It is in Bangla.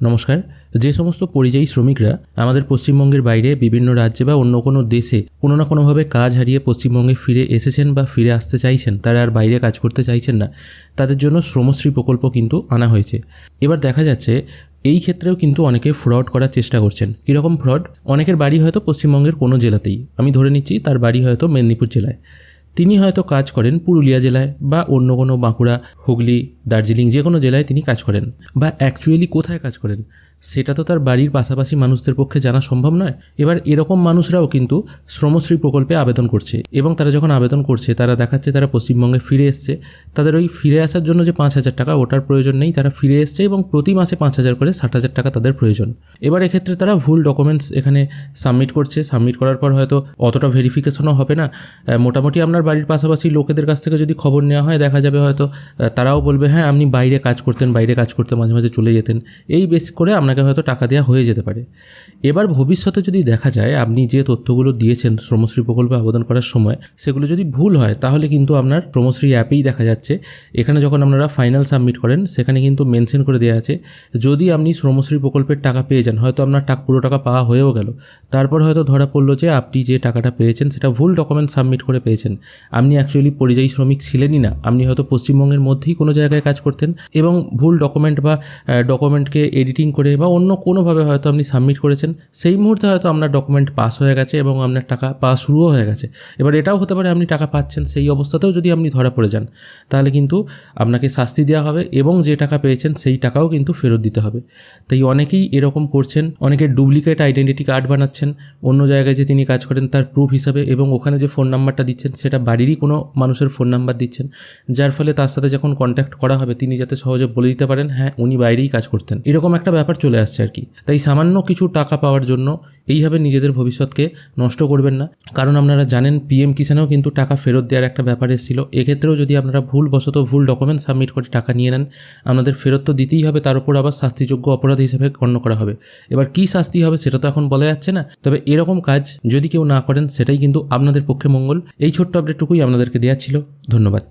নমস্কার। যে সমস্ত পরিযায়ী শ্রমিকরা আমাদের পশ্চিমবঙ্গের বাইরে বিভিন্ন রাজ্যে বা অন্য কোনো দেশে কোনো না কোনোভাবে কাজ হারিয়ে পশ্চিমবঙ্গে ফিরে এসেছেন বা ফিরে আসতে চাইছেন, তারা আর বাইরে কাজ করতে চাইছেন না, তাদের জন্য শ্রমশ্রী প্রকল্প কিন্তু আনা হয়েছে। এবার দেখা যাচ্ছে এই ক্ষেত্রেও কিন্তু অনেকে ফ্রড করার চেষ্টা করছেন। কীরকম ফ্রড অনেকের বাড়ি হয়তো পশ্চিমবঙ্গের কোনো জেলাতেই। আমি ধরে নিচ্ছি তার বাড়ি হয়তো মেদিনীপুর জেলায়। তিনি হয়তো কাজ করেন পুরুলিয়া জেলায় বা অন্য কোনো বাঁকুড়া, হুগলি দার্জিলিং যে কোনো জেলায় তিনি কাজ করেন। বা অ্যাকচুয়ালি কোথায় কাজ করেন? সেটা তো তার বাড়ির পাশাপাশি মানুষদের পক্ষে জানা সম্ভব নয়। এবার এরকম মানুষরাও কিন্তু শ্রমশ্রী প্রকল্পে আবেদন করছে। এবং তারা যখন আবেদন করছে, তারা দেখাচ্ছে তারা পশ্চিমবঙ্গে ফিরে এসছে। তাদের ওই ফিরে আসার জন্য যে পাঁচ হাজার টাকা, ওটার প্রয়োজন নেই। তারা ফিরে এসছে এবং প্রতি মাসে পাঁচ হাজার করে ষাট হাজার টাকা তাদের প্রয়োজন। এবার এক্ষেত্রে তারা ভুল ডকুমেন্টস এখানে সাবমিট করছে। সাবমিট করার পর হয়তো অতটা ভেরিফিকেশনও হবে না। মোটামুটি আপনার বাড়ির পাশাপাশি লোকেদের কাছ থেকে যদি খবর নেওয়া হয়, দেখা যাবে হয়তো তারাও বলবে হ্যাঁ আপনি বাইরে কাজ করতেন, বাইরে কাজ করতে মাঝে মাঝে চলে যেতেন। এই বেস করে আপনাকে হয়তো টাকা দেওয়া হয়ে যেতে পারে। এবার ভবিষ্যতে যদি দেখা যায়, আপনি যে তথ্যগুলো দিয়েছেন শ্রমশ্রী প্রকল্পে আবেদন করার সময়, সেগুলো যদি ভুল হয়, তাহলে কিন্তু আপনার শ্রমশ্রী অ্যাপেই দেখা যাচ্ছে। এখানে যখন আপনারা ফাইনাল সাবমিট করেন, সেখানে কিন্তু মেনশন করে দেওয়া আছে, যদি আপনি শ্রমশ্রী প্রকল্পের টাকা পেয়ে যান, হয়তো আপনার টাকা, পুরো টাকা পাওয়া হয়েও গেল। তারপর হয়তো ধরা পড়ল যে, আপনি যে টাকাটা পেয়েছেন, সেটা ভুল ডকুমেন্ট সাবমিট করে পেয়েছেন। আপনি অ্যাকচুয়ালি পরিযায়ী শ্রমিক ছিলেনই না। আপনি হয়তো পশ্চিমবঙ্গের মধ্যেই কোনো জায়গায় কাজ করতেন এবং ভুল ডকুমেন্ট বা ডকুমেন্টকে এডিটিং করে বা অন্য কোনোভাবে হয়তো আপনি সাবমিট করেছেন, সেই মুহূর্তে হয়তো আপনার ডকুমেন্ট পাস হয়ে গেছে এবং আপনার টাকা পাস শুরুও হয়ে গেছে। এবার এটাও হতে পারে আপনি টাকা পাচ্ছেন, সেই অবস্থাতেও যদি আপনি ধরা পড়ে যান, তাহলে কিন্তু আপনাকে শাস্তি দেওয়া হবে এবং যে টাকা পেয়েছেন সেই টাকাও কিন্তু ফেরত দিতে হবে। তাই অনেকেই এরকম করছেন, অনেকে ডুপ্লিকেট আইডেন্টিটি কার্ড বানাচ্ছেন, অন্য জায়গায় যে তিনি কাজ করেন তার প্রুফ হিসাবে এবং ওখানে যে ফোন নাম্বারটা দিচ্ছেন, সেটা বাড়িরই কোনো মানুষের ফোন নাম্বার দিচ্ছেন, যার ফলে তার সাথে যখন কন্ট্যাক্ট করা হবে, তিনি যাতে সহজে বলে দিতে পারেন হ্যাঁ উনি বাইরেই কাজ করতেন। এরকম একটা ব্যাপার চলে আসছে আর কি। তাই সামান্য কিছু টাকা পাওয়ার জন্য এইভাবে নিজেদের ভবিষ্যৎকে নষ্ট করবেন না। কারণ আপনারা জানেন পিএম কিষানেও কিন্তু টাকা ফেরত দেওয়ার একটা ব্যাপার এসেছিল। এক্ষেত্রেও যদি আপনারা ভুলবশত ভুল ডকুমেন্ট সাবমিট করে টাকা নিয়ে নেন আপনাদের ফেরত তো দিতেই হবে, তার উপর আবার শাস্তিযোগ্য অপরাধ হিসেবে গণ্য করা হবে। এবার কী শাস্তি হবে সেটা তো এখন বলা যাচ্ছে না। তবে এরকম কাজ যদি কেউ না করেন, সেটাই কিন্তু আপনাদের পক্ষে মঙ্গল। এই ছোট্ট আপডেটটুকুই আপনাদেরকে দেওয়া ছিল। ধন্যবাদ।